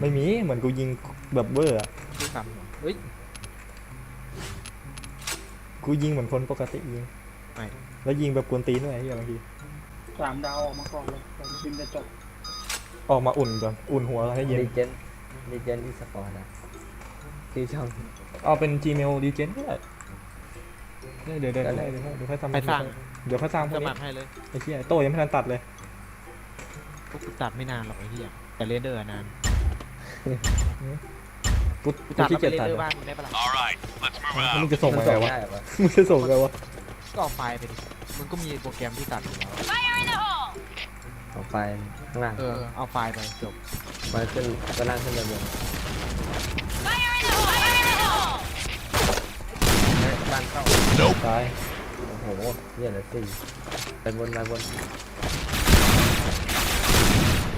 ไม่มี เหมือนกูยิงแบบเวอร์อะที่สามหัวเฮ้ยกูยิงเหมือนคนปกติยิง ไม่แล้วยิงแบบกวนตีนด้วยไอ้เหี้ยบางที สามดาวออกมาก่อนเลยก่อนทีมจะจบออกมาอุ่นก่อน อุ่นหัวให้เย็น ดีเจนดีเจนอีสปอร์ตอะที่ช่องเอาเป็น Gmail d g e n ก็ได้ เดี๋ยวเดี๋ยวเดี๋ยวเดี๋ยวเดี๋ยวค่อยทำไปสร้าง เดี๋ยวค่อยสร้างพวสกมันี้ครให้เลยไอ้เหี้ยไอ้โต้ยังไม่ทันตัดเลยพวกกูตัดไม่นานหรอกไอ้เหี้ยแต่เรนเดอร์อะนานกูกูกูตัดขี้แล้วไปเกียจเรนตัดเดอร์บ้านมึงได้ปะล่ะ All right let's move แล้ว out มึงจะส่งมัมานไงส่งวะได้เหรอวะมึงจะส่งไงวะก็เอาไฟล์ไปดิมึงก็มีโปรแกรมที่ตัดอยู่แล้วเอาไปข้างล่างเออเอาไฟล์ไปจบมาขึ้นก็ล่างขึ้นมาบน เข้าตายโอ้โหเนี่ยเหลือสี่ไปบนไปบน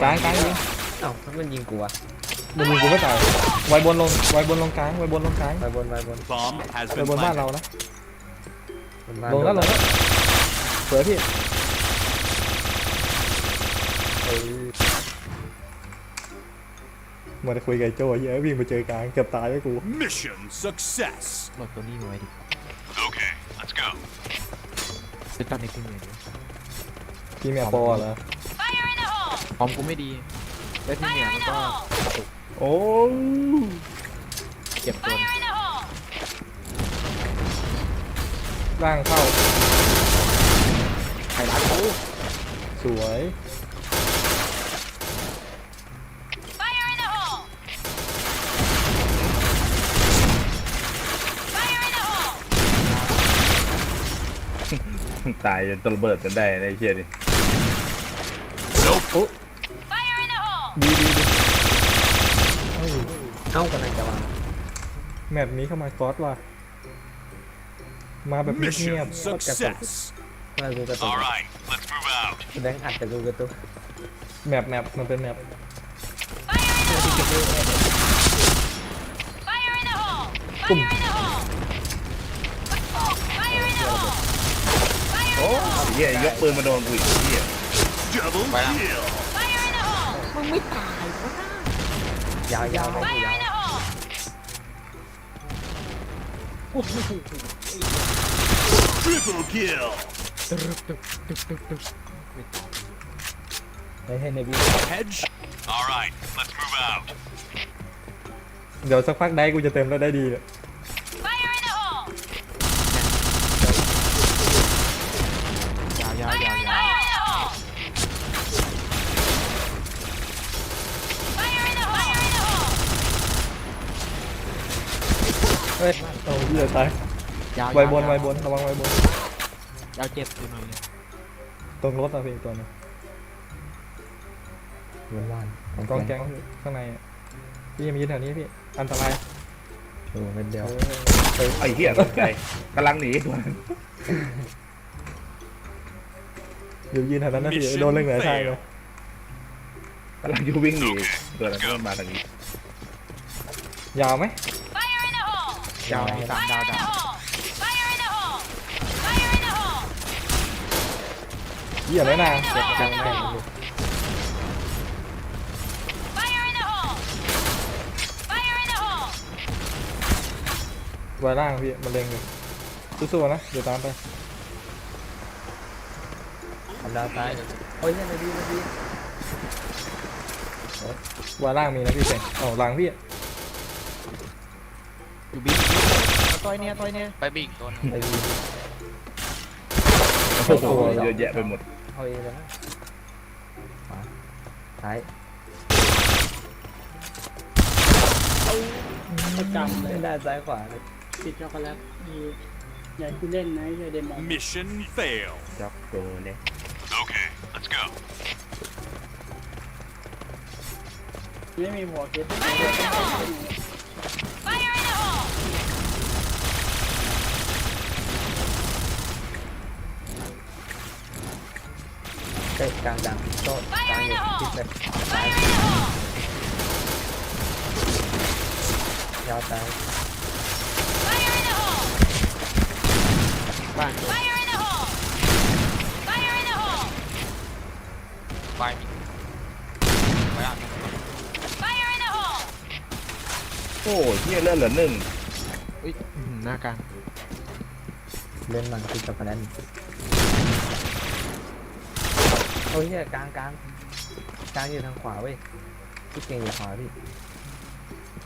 กลางกลางยิงเอ้ามันยิงกูอะมึงยิงกูไม่ตายไวบนลงไวบนลงกลางไวบนลงกลางไปบนไปบน bomb has ไว been บนบ้าน planted เรานะบนบ้านลงแล้วลงแล้วสวยพี่เอ้ยเหมาได้คุยกับไอ้โจ้เหี้ยวิ่งไปเจอกลางเกือบตายไอ้กู mission success โหลดตัวนี้มาไว้ดิ okay let's go ซื้อตัดในเครื่องมือดิพี่แม่ปอเหรอคอมกูไม่ดีแล้วที่เนี่ยมันก็โอ้เก็บตัวร่างเข้าไฮไลท์กูสวย ตายจนตัวระเบิดจนได้ในเชียดิดีดีดีเฮ้ยเอ้ากำลังจะวางแมตช์นี้เข้ามาก๊อตว่ะมาแบบเงี mission ยบ success เมื่อกูกระตุก all right let's move out แสดงอัดแต่กูกระตุกๆแมปแมปมันเป็นแมปตุ่ม โอ้เฮียยกปืนมาโดนกูอีกเฮีย double kill ยาวยาวให้กูยาว triple kill เฮ้ยให้ในบี hedge all right let's move out เดี๋ยวสักพักได้กูจะเต็มแล้วได้ดีเนี่ย ยาวยาวยาวยาว เฮ้ยเอาเหี้ยตายยาวไวบนไวบนระวังไวบนยาวเจ็บอยู่หน่อยนึงตรงรถอะพี่ตัวนึงบนบ้านกองแก๊งข้างในอะพี่อย่ามายืนแถวนี้พี่อันตรายโอ้เป็นเดียวไอ้เฮียตกใจกำลังหนีตัวนั้นเดี๋ยวยืนแถวนั้นนะพี่โดนเรื่องไหนใช่เลยกำลังจะวิ่งหนีตัวนั้นก็มาทางนี้ยาวไหม ยาวมีสามดาวดาวเหี้ยแล้วนะเจ็บจังแม่งเลยไวล่างพี่มันเล็งอยู่สู้ๆนะเดี๋ยวตามไปทำดาวตายโอ้ยให้ในบีในบีไวล่างมีนะพี่เจ๋งเอาหลังพี่ อยเนี่ยต่อยเนี่ยในบีโอ้โหเยอะแยะไปหมดเอาเองเลยนะขวาซ้ายประจำเลไม่ยได้ซ้ายขวาเลยติดช็อกโกแลตมีใหญ่กูเล่นนะใหญ่เดมอน mission fail จ็อกโกเนี่ย okay let's go ไม่มีหัวเก็ต ใกล้กลางดังโต๊ะกลางอยู่ติดเลยซ้ายยาวซ้ายตบ้าน Fire in the hole! Fire in the hole! ไปมีไปอะ Fire in the hole! โอ้ยเฮียเลื่อนเหลือหนึ่งอุ้ยอื้อหือหน้ากลาง เล่นมันคือกับคะแนน โอ้ยเนี่ยกลางกลางกลางอยู่ทางขวาเว้ยพี่เก่งอยู่ขวาพี่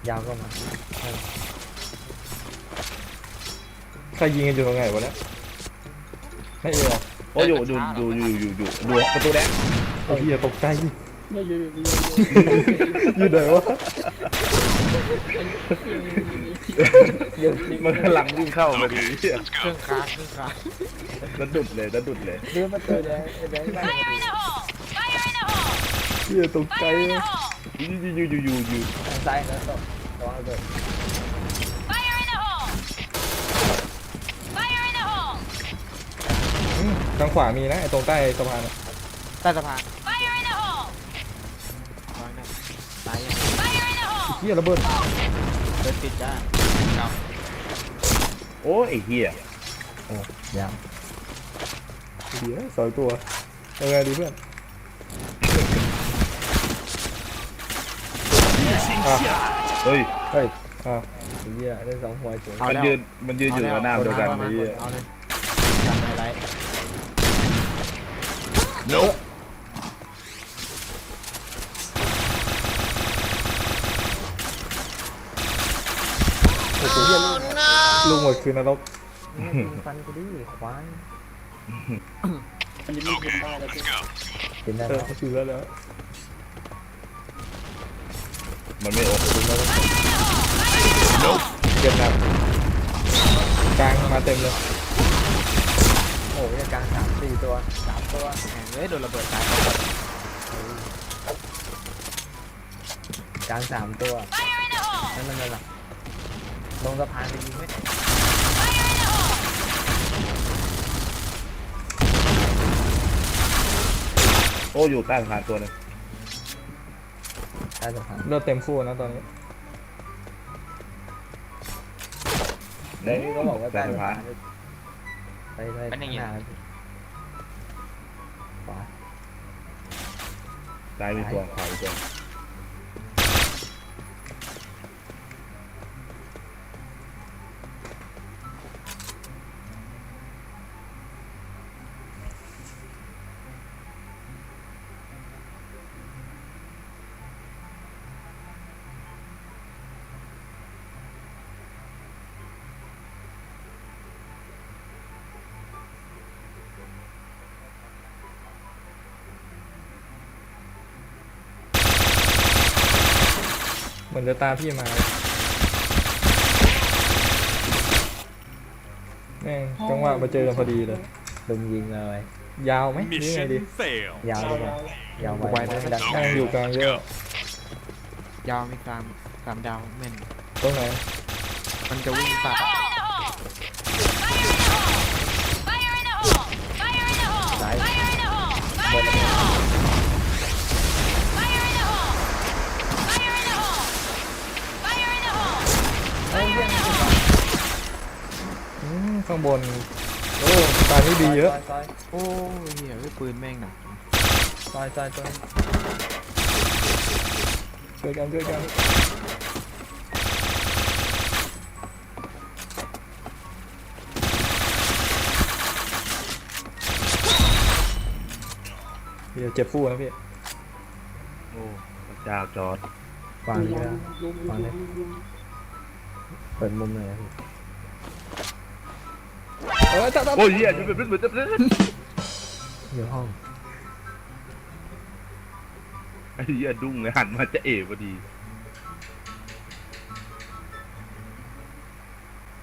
ยาวก็มาใครยิงกันอยู่ตรงไหนวะเนี่ยไม่เอวโอ้ยอยู่อยู่อยู่อยู่อยู่อยู่ดูประตูแดงโอ้ยอย่าตกใจ ไม่อยู่อยู่อยู่อยู่ไหนวะ มันกำลังวิ่งเข้ามาดีเหี้ย Let's เครื่อ go. งค้างเครื่องค้างแล้วดุดเลยแล้วดุดเลยเรื่องประตูแดงแดง Fire in the hole! Fire in the hole! อย่าตกใจ Fire in the นะ hole! อยู่อยู่อยู่อยู่อยู่ทางซ้ายแล้วตกระวังระเบิด Fire in the hole! Fire in the hole! อืมทางขวามีนะไอ้ตรงใต้สะพานอะใต้สะพาน ฮียระเบิดเดินติดจ้าโอ้ยไอ้เฮียยาวเดี๋ยวสอยตัวยังไงดีเพื่อนอะเฮ้ยเฮ้ยอะเหี้ยได้สองหัวเจ๋งเอามันแล้วยืนมันยืนอยู่กับหน้าเดียวกันเอาไอ้เลยเฮียเอาเลยจับไฮไลท์ Nope. อ้โหเหี้ยลูกหมดคือนรกฟันกูดิควายอันนี้ไม่เป็น Okay, บ้าแล้ว let's go. เป็นได้เอแล้อวเขาคือแล้วแล้วมันไม่โอ้โหเก็บหนักกลางมาเต็มเลยโอ้ยกลางสามสี่ตัวสามตัวแหงเอ้ยโดนระเบิดตายกลางสามตัว Fire in the hole! นั่นมันอะไร ลงสะพานไปยิงไหม Fire in the hole! โอ้อยู่ใต้สะพานตัวหนึงใต้สะพานเลือดเต็มคู่นะตอนนี้ เด้นี่ก็บอกว่าใต้ใต้สะสะพาพานนไปไปเป็นอย่างงี้ ข้างหน้าขวาซ้ายมีตัวขวามีตัว เหมือนจะตามพี่มาแม่งจังหวะมาเจอกันพอดีเลยดึงยิงเลย ยาวไหมหรือไงดี Mission fail. ยาวเลยยาวไปไม่ดันแม่งอยู่กลางเยอะยาวมีสามสามดาวแม่นตรงไหนมันจะวิ่งตัด ข้างบน โอ้ตายไม่ดีเยอะซอยโอ้ยเหี้ยเอ้ยปืนแม่งหนักซอยซอยซอยช่วยกันช่วยกันเดี๋ยวเจ็บฟู่นะพี่โอ้พระเจ้าจอร์ดวางนี่ลุแล้วงลุงลุงลุงเปิดมุมเลยนะพี่ เออจับจับโอ้ยเฮียจะเป็นเหมือนจะเป็นอยู่ห้อง ไอ้เฮียดุ้งเลยหันมาจะเอ๋พอดี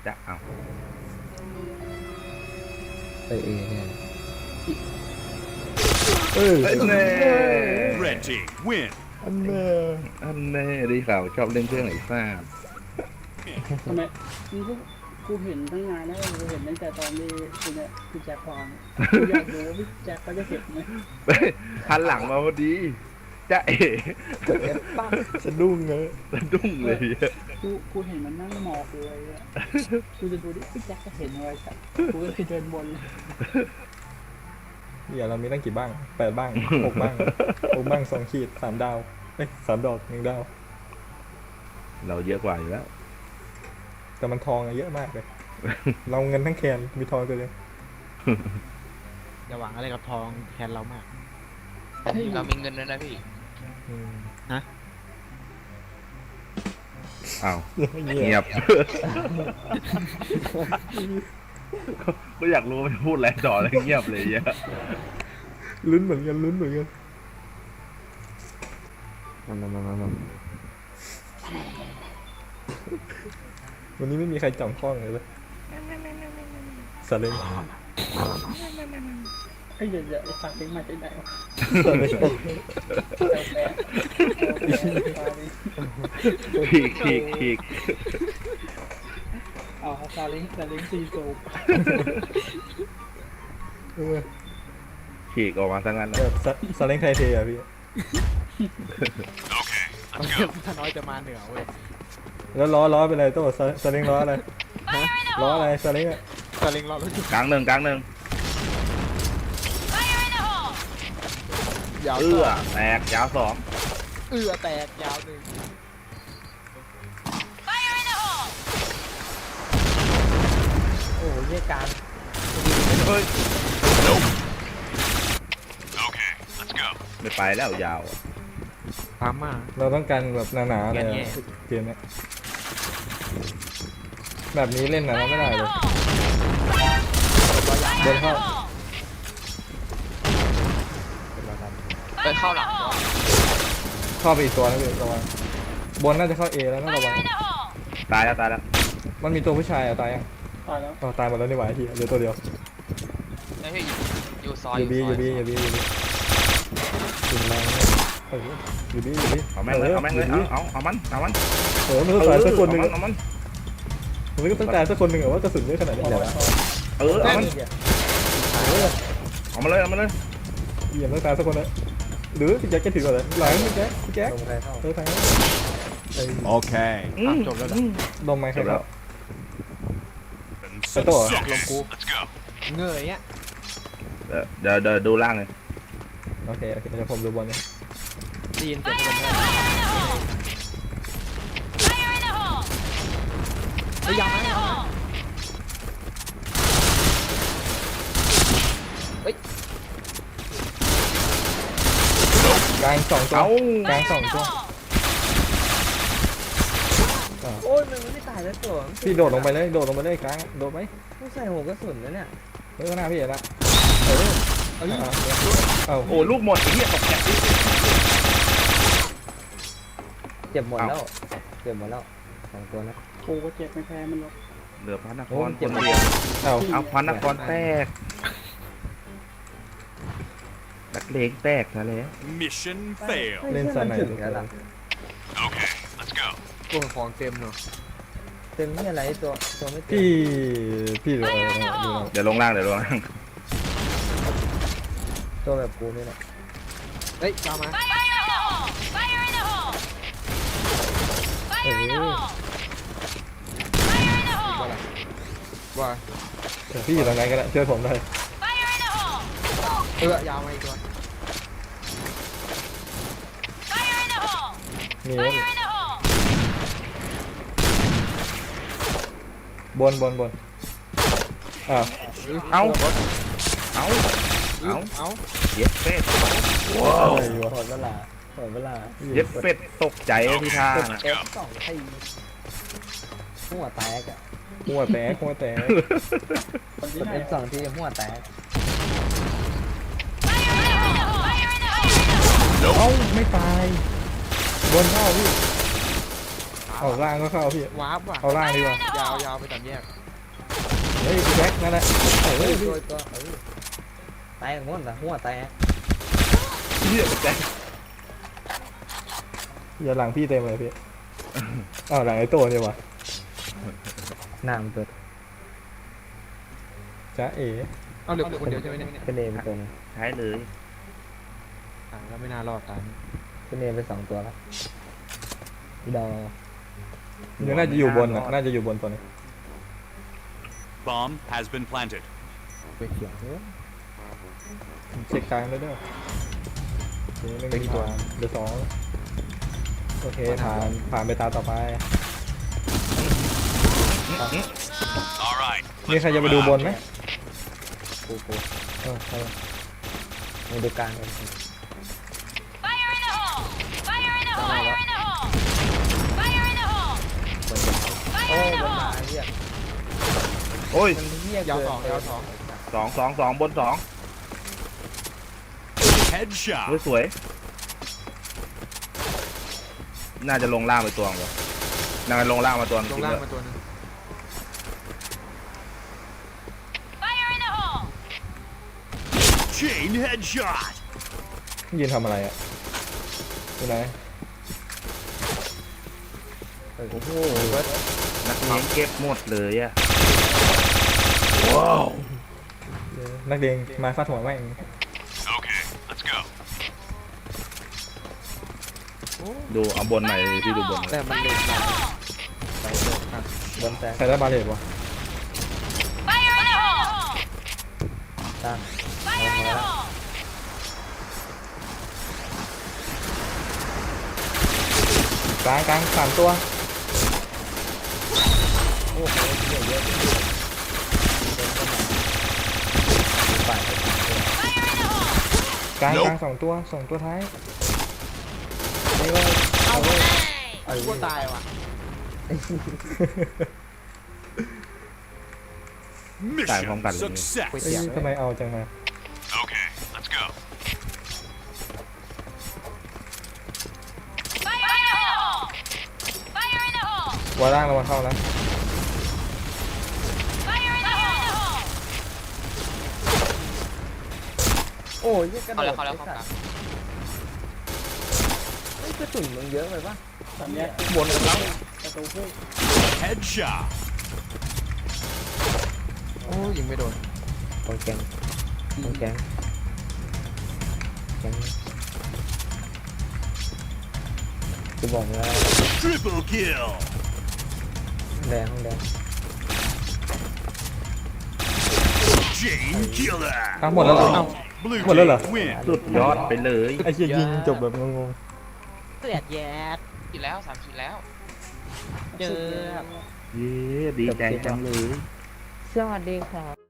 จะเอาไปเอเนี่ยเออเอ้ยแน่ Red team win. อันเน่อันแน่ได้ข่าวชอบเล่นเครื่องไหนทราบทำไมมึงก็ กูเห็นตั้งนานแล้วกูเห็นตั้งแต่ตอนที่คุณเนี่ยคุณแจ็คพอนกูอยากรู้ว่าพี่แจ็คเขาจะเก็บไหมเฮ้ยหันหลังมาพอดีจ๊ะเอ๋เอฟปั๊บสะดุ้งเลยสะดุ้งเลยอะกูกูเห็นมันนั่งหมอบเลยอะกูจะดูดิพี่แจ็คจะเห็นอะไรสักกูก็คือเดินบนเลยเดี๋ยวเรามีตั้งกี่บ้างแปดบ้างหกบ้างหกบ้างสองขีดสามดาวเอ้ยสามดอกหนึ่งดาว เราเยอะกว่าอยู่แล้ว แต่มันทองอะเยอะมากเลย เราเงินทั้งแคนมีทองตัวเดียวอย่าหวังอะไรกับทองแทนเรามาก เรามีเงินด้วยนะพี่ อืมอ้าวเงีเงียยบบก็อยากรู้ว่ามันพูดอะไรต่อเลยเงียบเลยเหี้ยอะลุ้นเหมือนกันลุ้นเหมือนกันมามามามามา วันนี้ไม่มีใครจ่องคล้องเลยเลยสลิงไอ้เดี๋ยวเดี๋ยวไอ้สัตว์เลี้ยงมาจากไหนวะสลิงแปลกๆเอาแปลกๆขีกขีกขีกเอาซาเล้งซาเล้งซีซูปเออขีกออกมาทั้งนั้นแบนะบสสลิงไทยเทอะพี่ถ้าน้อยจะมาเหนือเว้ย แล้วล้อล้อเป็นอะไรโต้สสลิงล้ออะไรฮะล้ออะไรสลิงอะสลิงรอรถอยู่กลางหนึ่งกลางหนึ่ง Fire in the hole! ยาวเอื้อแตกยาวสองเอื้อแตกยาวหนึ่ง Fire in the hole! โอ้โหเหี้ยกลางเฮ้ย Okay, let's go. ไม่ไปแล้วยาว ตามมา เราต้องการแบบหนาๆเลยแง่อะเกมเนี้ยแบบนี้เล่นหนา Fire ไม่ได้ in เล the ย hole! เดิน Fire in เข้า the hole! เอ้ยเข้าหลัง Fire in the hole! เข้าไปอีกตัวนะพี่ระวังบนน่าจะเข้าเอแล้วนะระวัง Fire in the hole! ตายแล้วตายแล้วมันมีตัวผู้ชายอะตายยังตายแล้วอ๋อตายหมดแล้วนี่หว่าไอ้ที่เหลือตัวเดียวไม่พี่อยู่อยู่ซอยอยู่บีซอยู่บีอยู่บีอยู่บีกินแรงเนี่ย เอออยู่บีอยู่บีเอาแม่งเลยเอาแม่งเลยเอาเอาเอามันเอามันเออมันต้องตายสักคนหนึ่งเอาอะมันมันก็ต้องตายสักคนหนึ่งอะว่ากระสุนเยอะขนาดนี้เลยวะเอามันเออเอามันเหี้ยเอามาเลยเอามาเลยเยี่ยมต้องตายสักคนนะหรือพี่แจ็คจะถือก่อนเลยหลังพี่แจ็คพี่แจ็คลงใครเข้าเออทางนั้นเอ้ย Okay. อืมจบแล้วเหรอลงไหมใครจบแล้แล้วว In Ito, some ah. seconds. Let's go. เงยอะเดี๋ยวเดี๋ยวเดี๋ยวดูล่างเลยโอเคโอเคเดี๋ยวผมดูบอลเนี่ย ได้ยินเสียงคน Fire in the hole! Fire in the hole! เฮ้ยยาวไหม Fire in the hole! กลางสองตัวเอากลาง Fire สอง in the ตัว hole! โอ้ยมันไม่ตายแล้วตัวพี่โดดลงไปเลยโดดลงไปเลยกลางโดดไหมไม่ใส่หัวกระสุนนะเนี่ยเฮ้ยข้างหน้าพี่เห็นละเออเอาเอาเอาโอ้ลูกหมดไอ้เหี้ยตกแกะ เจ็บหมดเอ้าแล้ว เจ็บหมดแล้วสองตัวนะ กูก็เจ็บไม่แพ้มันหรอกเหลือพระนคโอ้รยคเจ็บนหมดเดียวเอาเอาพระนครแตกนักเลงแตกซะแล้ว Mission failed. เล่นสไนถึเปงแล้วล่ะ Okay, let's go. ตัวของเต็มเนาะเต็มที่อะไรตัวตัวไม่เต็มพี่พี่เออดูนะเดี๋ยวลงล่างเดี๋ยวลงล่างตัวแบบกูนี่แหละเฮ้ยยาวมา Fire in the hole! Fire in the hole! ว่าเดี๋ยวพี่อยู่ตรงไหนก็ได้ช่วยผมได้ Fire in the hole! เอื้อยาวมาอีกตัว Fire in the hole! มีแล้ว Fire in the hole! บนบนบนอ้าวเอาเอาเอาเอาเย็ดเป็ดอะไรวะถอดเวลา ถอดเวลาเย็ดเป็ดตกใจที่ท่าน่ะเอฟสองทีหัวแตกอะหัวแตกหัวแตกคนกที่ดไหนเอฟสองทีหัวแตก Fire in the hole! Fire in the hole! เอ้าไม่ตายบนเข้าพี่เอาล่างก็เข้าพี่วาร์ปว่ะเอาล่างดีกว่ายาวยาวไปตามแยกเฮ้ยพี่แจ็คนั่นแหละเฮ้เฮ้ยยตัวตัวเออแตกหมดละหัวแตกเหี้ยแตก อย่าหลังพี่เต็มเลยพี่ อ้าวหลังไอ้โตัวนี่วะหน้ามันตัวจ้าเอ๋เอาเหลือคนเดียวใช่ไหมเนี่ยเป็นเอมตัวนึงใช้เลยอ่าแล้วไม่น่ารอดตามเขึ้นเนไปสองตัวแล้วดอยังน่าจะอยู่บนอะน่าจะอยู่บนตัวนี้ Bomb has been planted. ไปเขียวเนี่ยเช็คกลางด้วยเด้อโอเคไม่มีตัวเดี๋ยวสอง โอเคผ่านผ่านไปตาต่อไป All right. มีใครจะไปดูบนไหมปูปูเออเออมาดูกลางกัน Fire in the hole! Fire in the hole! Fire in the hole! Fire in the hole! บนยาว Fire โอ้ in บ the นมา hole! เฮียโอ้ยมันเฮียยาวเกินสองไปยาวสองสองสองสองบนสอง Headshot. โอ้ยสวย น่าจะลงล่างไปตัวนึงน่าจะลงล่างมาตัวนึงลจงริงล่างด้วยมาตัวหนึง Fire in the hole! Chain headshot. ยืนทำอะไรอะอยู่ไหนโอ้โหนักเลี้ยงเก็บหมดเลยอะว้าวเดี๋ยวนักเรียนมาฟาดหัวแม่ง ดูเอาบนหน่อยพี่ดูบนหน่อยแต่มัน Fire เล็ in ก the นะ hole! บนแตกใครได้บาเลตวะ Fire in the hole! ตั้ง Fire in the hole! กลางกลางสามตัว โอ้โหเฮียเยอะมีคนเข้ามาฝ่ายไปสามตัว Fire in the hole! กลางกลางสองตัวสองตัวท้าย ไม่ว่าเอาเว้ย Hey! เอากูเว้ยตายว่ะ Mission không cần. เอ้ย success. ทำไมเอาจังมา Okay, let's go. Fire in the hole! Fire in the hole! วาล่างระวังเข้านะ Fire in the hole! โอ้ยเหี้ยกระโดดเข้าแล้วเข้าแล้ว ไอ้สัตว์เฮ้ยกระสุนมึงเยอะไปปะ ตอนเนี้ยบนกับเราประตูคู่ Headshot. โอ้ยิงไม่โดนตรงแกงตรงแกงแกงกูบอกแล้ว Triple kill. แดงแดง Chain killer. อ้าวหมดแล้วเหรออ้าว Blue Team win. สุดยอดไปเลย ไอ้เหี้ยยิงจบแบบงงเสียดแยด ขีดแล้วสามขีดแล้ว เจอ เย้ดีใจจังเลย สวัสดีครับ